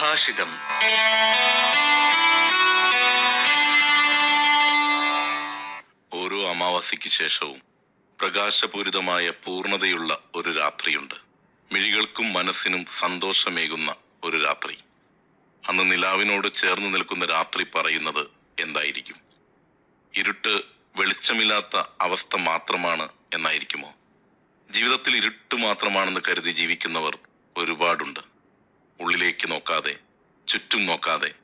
സുഭാഷിതം ഓരോ അമാവാസിക്ക് ശേഷവും പ്രകാശപൂരിതമായ പൂർണതയുള്ള ഒരു രാത്രിയുണ്ട്. മിഴികൾക്കും മനസ്സിനും സന്തോഷമേകുന്ന ഒരു രാത്രി. അന്ന് നിലാവിനോട് ചേർന്ന് നിൽക്കുന്ന രാത്രി പറയുന്നത് എന്തായിരിക്കും? ഇരുട്ട് വെളിച്ചമില്ലാത്ത അവസ്ഥ മാത്രമാണ് എന്നായിരിക്കുമോ? ജീവിതത്തിൽ ഇരുട്ട് മാത്രമാണെന്ന് കരുതി ജീവിക്കുന്നവർ ഒരുപാടുണ്ട്. ഉള്ളിലേക്ക് നോക്കാതെ ചുറ്റും നോക്കാതെ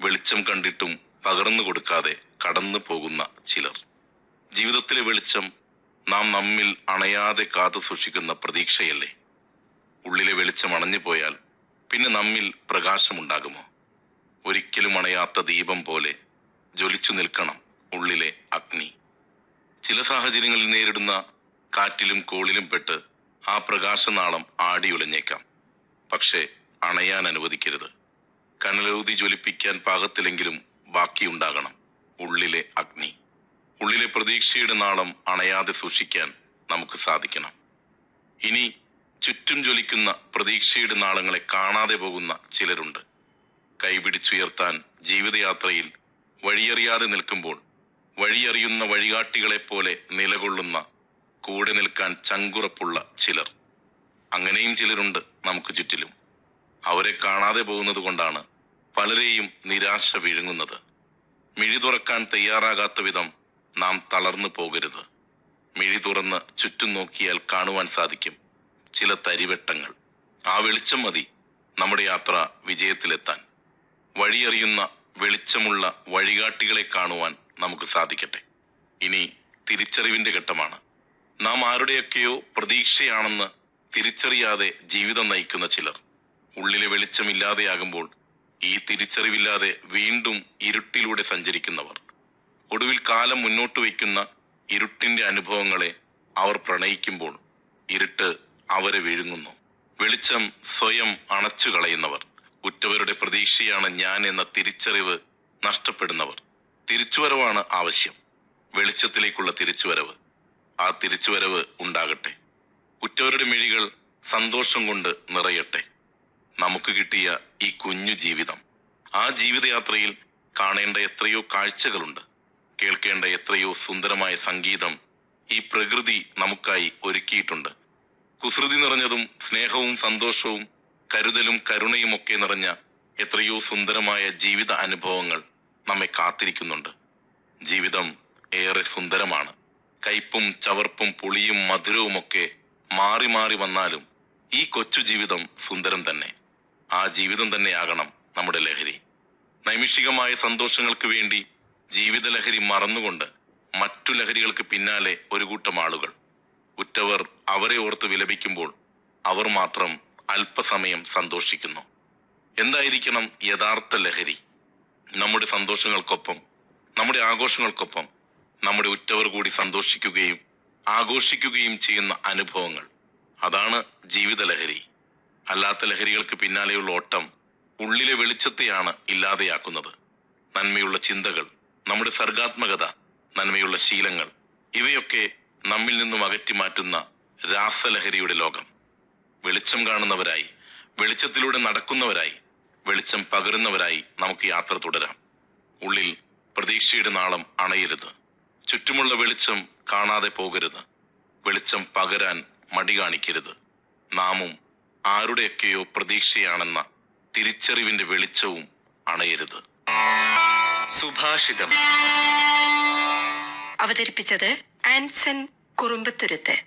വെളിച്ചം കണ്ടിട്ടും പകർന്നു കൊടുക്കാതെ കടന്നു പോകുന്ന ചിലർ. ജീവിതത്തിലെ വെളിച്ചം നാം നമ്മിൽ അണയാതെ കാത്തു സൂക്ഷിക്കുന്ന പ്രതീക്ഷയല്ലേ? ഉള്ളിലെ വെളിച്ചം അണഞ്ഞു പോയാൽ പിന്നെ നമ്മിൽ പ്രകാശമുണ്ടാകുമോ? ഒരിക്കലും അണയാത്ത ദീപം പോലെ ജ്വലിച്ചു നിൽക്കണം ഉള്ളിലെ അഗ്നി. ചില സാഹചര്യങ്ങളിൽ നേരിടുന്ന കാറ്റിലും കോളിലും പെട്ട് ആ പ്രകാശനാളം ആടിയുലഞ്ഞേക്കാം പക്ഷേ അണയാൻ അനുവദിക്കരുത്. കനലൂതി ജ്വലിപ്പിക്കാൻ പാകത്തിലെങ്കിലും ബാക്കിയുണ്ടാകണം. ഉള്ളിലെ അഗ്നി. ഉള്ളിലെ പ്രതീക്ഷയുടെ നാളം അണയാതെ സൂക്ഷിക്കാൻ നമുക്ക് സാധിക്കണം. ഇനി ചുറ്റും ജ്വലിക്കുന്ന പ്രതീക്ഷയുടെ നാളങ്ങളെ കാണാതെ പോകുന്ന ചിലരുണ്ട്. കൈപിടിച്ചുയർത്താൻ ജീവിതയാത്രയിൽ വഴിയറിയാതെ നിൽക്കുമ്പോൾ വഴിയറിയുന്ന വഴികാട്ടികളെ പോലെ നിലകൊള്ളുന്ന കൂടെ നിൽക്കാൻ ചങ്കുറപ്പുള്ള ചിലർ. അങ്ങനെയും ചിലരുണ്ട് നമുക്ക് ചുറ്റിലും. അവരെ കാണാതെ പോകുന്നത് കൊണ്ടാണ് പലരെയും നിരാശ വിഴുങ്ങുന്നത്. മിഴി തുറക്കാൻ തയ്യാറാകാത്ത വിധം നാം തളർന്നു പോകരുത്. മിഴി തുറന്ന് ചുറ്റും നോക്കിയാൽ കാണുവാൻ സാധിക്കും ചില തരിവെട്ടങ്ങൾ. ആ വെളിച്ചം മതി നമ്മുടെ യാത്ര വിജയത്തിലെത്താൻ. വഴിയറിയുന്ന വെളിച്ചമുള്ള വഴികാട്ടികളെ കാണുവാൻ നമുക്ക് സാധിക്കട്ടെ. ഇനി തിരിച്ചറിവിന്റെ ഘട്ടമാണ്. നാം ആരുടെയൊക്കെയോ പ്രതീക്ഷയാണെന്ന് തിരിച്ചറിയാതെ ജീവിതം നയിക്കുന്ന ചിലർ. ഉള്ളിലെ വെളിച്ചമില്ലാതെയാകുമ്പോൾ ഈ തിരിച്ചറിവില്ലാതെ വീണ്ടും ഇരുട്ടിലൂടെ സഞ്ചരിക്കുന്നവർ. ഒടുവിൽ കാലം മുന്നോട്ട് വയ്ക്കുന്ന ഇരുട്ടിന്റെ അനുഭവങ്ങളെ അവർ പ്രണയിക്കുമ്പോൾ ഇരുട്ട് അവരെ വിഴുങ്ങുന്നു. വെളിച്ചം സ്വയം അണച്ചു കളയുന്നവർ ഉറ്റവരുടെ പ്രതീക്ഷയാണ് ഞാൻ എന്ന തിരിച്ചറിവ് നഷ്ടപ്പെടുന്നവർ. തിരിച്ചുവരവാണ് ആവശ്യം. വെളിച്ചത്തിലേക്കുള്ള തിരിച്ചുവരവ്. ആ തിരിച്ചുവരവ് ഉണ്ടാകട്ടെ. ഉറ്റവരുടെ മിഴികൾ സന്തോഷം കൊണ്ട് നിറയട്ടെ. നമുക്ക് കിട്ടിയ ഈ കുഞ്ഞു ജീവിതം. ആ ജീവിതയാത്രയിൽ കാണേണ്ട എത്രയോ കാഴ്ചകളുണ്ട്. കേൾക്കേണ്ട എത്രയോ സുന്ദരമായ സംഗീതം ഈ പ്രകൃതി നമുക്കായി ഒരുക്കിയിട്ടുണ്ട്. കുസൃതി നിറഞ്ഞതും സ്നേഹവും സന്തോഷവും കരുതലും കരുണയും ഒക്കെ നിറഞ്ഞ എത്രയോ സുന്ദരമായ ജീവിത അനുഭവങ്ങൾ നമ്മെ കാത്തിരിക്കുന്നുണ്ട്. ജീവിതം ഏറെ സുന്ദരമാണ്. കയ്പും ചവർപ്പും പുളിയും മധുരവുമൊക്കെ മാറി മാറി വന്നാലും ഈ കൊച്ചു ജീവിതം സുന്ദരം തന്നെ. ആ ജീവിതം തന്നെയാകണം നമ്മുടെ ലഹരി. നൈമിഷികമായ സന്തോഷങ്ങൾക്ക് വേണ്ടി ജീവിത ലഹരി മറന്നുകൊണ്ട് മറ്റു ലഹരികൾക്ക് പിന്നാലെ ഒരു കൂട്ടം ആളുകൾ. ഉറ്റവർ അവരെ ഓർത്ത് വിലപിക്കുമ്പോൾ അവർ മാത്രം അല്പസമയം സന്തോഷിക്കുന്നു. എന്തായിരിക്കണം യഥാർത്ഥ ലഹരി? നമ്മുടെ സന്തോഷങ്ങൾക്കൊപ്പം നമ്മുടെ ആഘോഷങ്ങൾക്കൊപ്പം നമ്മുടെ ഉറ്റവർ കൂടി സന്തോഷിക്കുകയും ആഘോഷിക്കുകയും ചെയ്യുന്ന അനുഭവങ്ങൾ. അതാണ് ജീവിത ലഹരി. അല്ലാത്ത ലഹരികൾക്ക് പിന്നാലെയുള്ള ഓട്ടം ഉള്ളിലെ വെളിച്ചത്തെയാണ് ഇല്ലാതെയാക്കുന്നത്. നന്മയുള്ള ചിന്തകൾ നമ്മുടെ സർഗാത്മകത നന്മയുള്ള ശീലങ്ങൾ ഇവയൊക്കെ നമ്മിൽ നിന്നും അകറ്റി മാറ്റുന്ന രാസലഹരിയുടെ ലോകം. വെളിച്ചം കാണുന്നവരായി വെളിച്ചത്തിലൂടെ നടക്കുന്നവരായി വെളിച്ചം പകരുന്നവരായി നമുക്ക് യാത്ര തുടരാം. ഉള്ളിൽ പ്രതീക്ഷയുടെ നാളം അണയരുത്. ചുറ്റുമുള്ള വെളിച്ചം കാണാതെ പോകരുത്. വെളിച്ചം പകരാൻ മടി കാണിക്കരുത്. നാമും ആരുടെയൊക്കെയോ പ്രതീക്ഷയാണെന്ന തിരിച്ചറിവിന്റെ വെളിച്ചവും അണയരുത്. സുഭാഷിതം. അവതരിപ്പിച്ചത് ആൻസൺ കുറുമ്പത്തുരുത്ത്.